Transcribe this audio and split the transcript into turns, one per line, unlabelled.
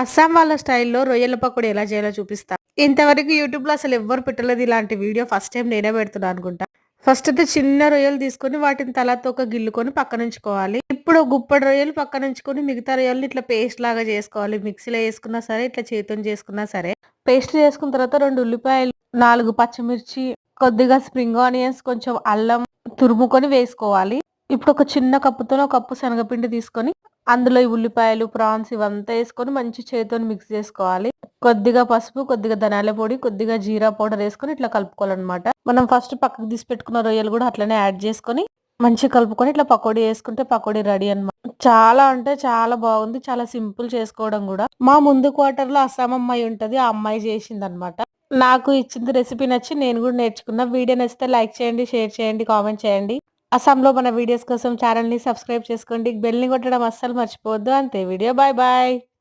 అస్సాం వాళ్ళ స్టైల్‌లో రొయ్యల పకోడీ ఎలా చేయాలో చూపిస్తా. ఇంతవరకు యూట్యూబ్‌లో అసలు ఎవ్వరు పెట్టలేదు ఇలాంటి వీడియో. ఫస్ట్ టైం నేనే పెడుతున్నా అనుకుంటా. ఫస్ట్ అయితే చిన్న రొయ్యలు తీసుకొని వాటిని తలతో ఒక గిల్లుకొని పక్కనుంచుకోవాలి. ఇప్పుడు గుప్పడి రొయ్యలు పక్కనుంచుకొని మిగతా రొయ్యలను ఇట్లా పేస్ట్ లాగా చేసుకోవాలి. మిక్సీలో వేసుకున్నా సరే, ఇట్లా చేత్తోని చేసుకున్నా సరే. పేస్ట్ చేసుకున్న తర్వాత రెండు ఉల్లిపాయలు, నాలుగు పచ్చిమిర్చి, కొద్దిగా స్ప్రింగ్ ఆనియన్స్, కొంచెం అల్లం తురుముకొని వేసుకోవాలి. ఇప్పుడు ఒక చిన్న కప్పుతో ఒక కప్పు శనగపిండి తీసుకొని అందులో ఈ ఉల్లిపాయలు, ప్రాన్స్ ఇవంతా వేసుకొని మంచి చేతితో మిక్స్ చేసుకోవాలి. కొద్దిగా పసుపు, కొద్దిగా ధనాల పొడి, కొద్దిగా జీరా పౌడర్ వేసుకొని ఇట్లా కలుపుకోవాలన్నమాట మనం ఫస్ట్ పక్కకు తీసి పెట్టుకున్న రొయ్యలు కూడా అట్లనే యాడ్ చేసుకొని మంచిగా కలుపుకొని ఇట్లా పకోడీ వేసుకుంటే పకోడీ రెడీ అనమాట. చాలా అంటే చాలా బాగుంది. చాలా సింపుల్ చేసుకోవడం కూడా మా ముందు క్వార్టర్‌లో అస్సాం అమ్మాయి ఉంటది. ఆ అమ్మాయి చేసింది అనమాట నాకు ఇచ్చింది రెసిపీ నచ్చి నేను కూడా నేర్చుకున్నా. వీడియో నచ్చితే లైక్ చేయండి, షేర్ చేయండి, కామెంట్ చేయండి. అస్సాంలో మన వీడియోస్ కోసం ఛానల్ని సబ్స్క్రైబ్ చేసుకోండి. బెల్‌ని కొట్టడం అస్సలు మర్చిపోవద్దు. అంతే వీడియో. Bye bye.